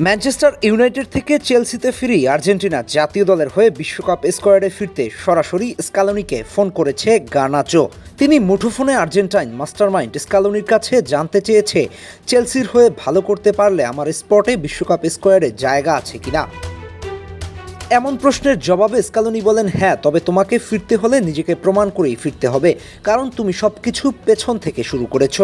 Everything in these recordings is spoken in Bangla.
ম্যানচেস্টার ইউনাইটেড থেকে চেলসিতে ফিরি আর্জেন্টিনা জাতীয় দলের হয়ে বিশ্বকাপ স্কোয়াডে ফিরতে সরাসরি স্কালোনিকে ফোন করেছে গানাচো তিনি মুঠোফোনে আর্জেন্টাইন মাস্টারমাইন্ড স্কালোনির কাছে জানতে চেয়েছে, চেলসির হয়ে ভালো করতে পারলে আমার স্পটে বিশ্বকাপ স্কোয়াডে জায়গা আছে কিনা? এমন প্রশ্নের জবাবে স্কালোনি বলেন হ্যাঁ তবে তোমাকে ফিরতে হলে নিজেকে প্রমাণ করেই ফিরতে হবে, কারণ তুমি সবকিছু পেছন থেকে শুরু করেছ।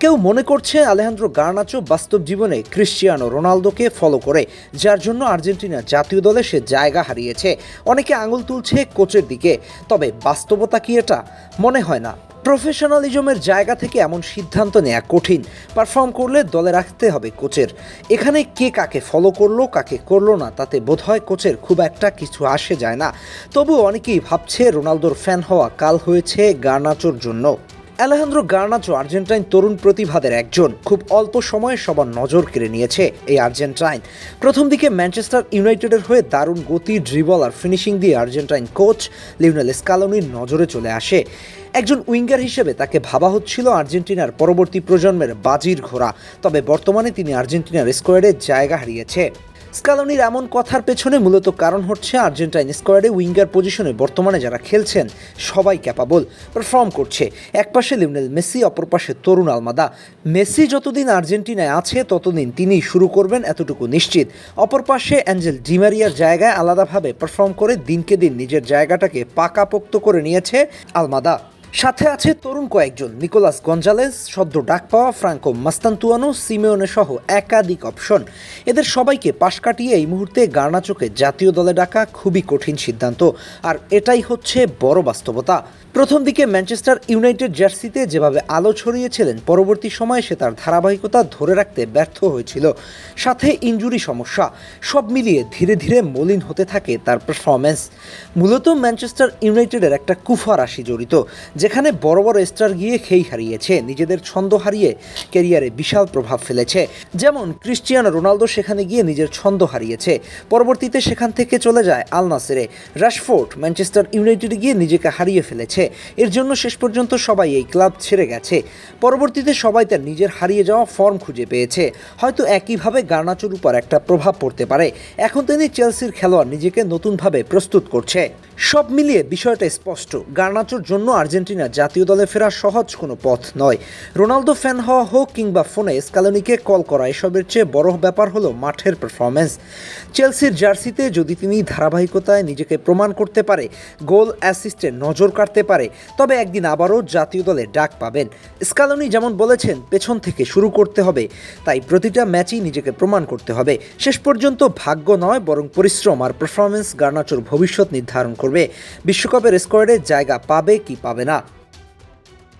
কেউ মনে করছে আলেহান্দ্রো গার্নাচো বাস্তব জীবনে ক্রিশ্চিয়ানো রোনালদোকে ফলো করে, যার জন্য আর্জেন্টিনা জাতীয় দলে সে জায়গা হারিয়েছে। অনেকে আঙুল তুলছে কোচের দিকে, তবে বাস্তবতা কি এটা? মনে হয় না। প্রফেশনালিজমের জায়গা থেকে এমন সিদ্ধান্ত নেওয়া কঠিন। পারফর্ম করলে দলে রাখতে হবে কোচের। এখানে কে কাকে ফলো করল, কাকে করল না, তাতে বোধহয় কোচের খুব একটা কিছু আসে যায় না। তবু অনেকেই ভাবছে, রোনালদোর ফ্যান হওয়া কাল হয়েছে গার্নাচোর জন্য। অ্যালেহান্দ্রো গার্নাচো আর্জেন্টাইন তরুণ প্রতিভাদের একজন। খুব অল্প সময়ে সবার নজর কেড়ে নিয়েছে এই আর্জেন্টাইন। প্রথম দিকে ম্যানচেস্টার ইউনাইটেডের হয়ে দারুণ গতি, ড্রিবল আর ফিনিশিং দিয়ে আর্জেন্টাইন কোচ লিওনেল স্কালোনির নজরে চলে আসে। একজন উইঙ্গার হিসেবে তাকে ভাবা হচ্ছিল আর্জেন্টিনার পরবর্তী প্রজন্মের বাজির ঘোড়া, তবে বর্তমানে তিনি আর্জেন্টিনার স্কোয়াডে জায়গা হারিয়েছে। স্কালোনির এমন কথার পেছনে মূলত কারণ হচ্ছে আর্জেন্টাইন স্কোয়াডে উইঙ্গার পজিশনে বর্তমানে যারা খেলছেন, সবাই ক্যাপাবল পারফর্ম করছে। একপাশে লিওনেল মেসি, অপর পাশে তরুণ আলমাদা। মেসি যতদিন আর্জেন্টিনায় আছে, ততদিন তিনি শুরু করবেন এতটুকু নিশ্চিত। অপর পাশে অ্যাঞ্জেল ডিমারিয়ার জায়গায় আলাদাভাবে পারফর্ম করে দিনকে দিন নিজের জায়গাটাকে পাকাপোক্ত করে নিয়েছে আলমাদা। সাথে আছে তরুণ কয়েকজন, নিকোলাস গঞ্জালেস সদ্য ডাক পাওয়া ফ্রাঙ্কো মাস্তান্তুয়ানো, সিমেওনে সহ একাধিক অপশন। এদের সবাইকে পাশ কাটিয়ে এই মুহূর্তে গার্নাচোকে জাতীয় দলে ডাকা খুবই কঠিন সিদ্ধান্ত। আর এটাই হচ্ছে বড় বাস্তবতা। প্রথম দিকে ম্যানচেস্টার ইউনাইটেড জার্সিতে যেভাবে আলো ছড়িয়েছিলেন, পরবর্তী সময়ে সে তার ধারাবাহিকতা ধরে রাখতে ব্যর্থ হয়েছিল। সাথে ইঞ্জুরি সমস্যা, সব মিলিয়ে ধীরে ধীরে মলিন হতে থাকে তার পারফরম্যান্স মূলত ম্যানচেস্টার ইউনাইটেডের একটা কুফা রাশি জড়িত যেখানে বড় বড় স্টার গিয়ে খেই হারিয়েছে, নিজেদের ছন্দ হারিয়ে ক্যারিয়ারে বিশাল প্রভাব ফেলেছে। যেমন ক্রিশ্চিয়ানো রোনালদো সেখানে গিয়ে নিজের ছন্দ হারিয়েছে। পরবর্তীতে সেখান থেকে চলে যায় আল নাসেরে। রাশফোর্ড ম্যানচেস্টার ইউনাইটেডে গিয়ে নিজেকে হারিয়ে ফেলেছে। এর জন্য শেষ পর্যন্ত সবাই এই ক্লাব ছেড়ে গেছে। পরবর্তীতে সবাই তার নিজের হারিয়ে যাওয়া ফর্ম খুঁজে পেয়েছে। হয়তো একইভাবে গার্নাচোর উপর একটা প্রভাব পড়তে পারে। এখন তিনি চেলসির খেলোয়াড় নিজেকে নতুনভাবে প্রস্তুত করছে। সব মিলিয়ে বিষয়টা স্পষ্ট। গার্নাচোর জন্য আর্জেন্টিনা জাতীয় দলে ফেরা সহজ কোনো পথ নয়। রোনালদো ফ্যান হওয়া হোক কিংবা ফোনে, স্কালোনিকে কল করা, এসবের চেয়ে বড় ব্যাপার হলো মাঠের পারফরমেন্স চেলসির জার্সিতে যদি তিনি ধারাবাহিকতায় নিজেকে প্রমাণ করতে পারে, গোল, অ্যাসিস্টে নজর কাটতে পারে, তবে একদিন আবারও জাতীয় দলে ডাক পাবেন। স্কালোনি যেমন বলেছেন, পেছন থেকে শুরু করতে হবে। তাই প্রতিটা ম্যাচই নিজেকে প্রমাণ করতে হবে। শেষ পর্যন্ত ভাগ্য নয়, বরং পরিশ্রম আর পারফরমেন্স গার্নাচোর ভবিষ্যৎ নির্ধারণ করবে। বিশ্বকাপের স্কোয়াডে জায়গা পাবে কি পাবে না?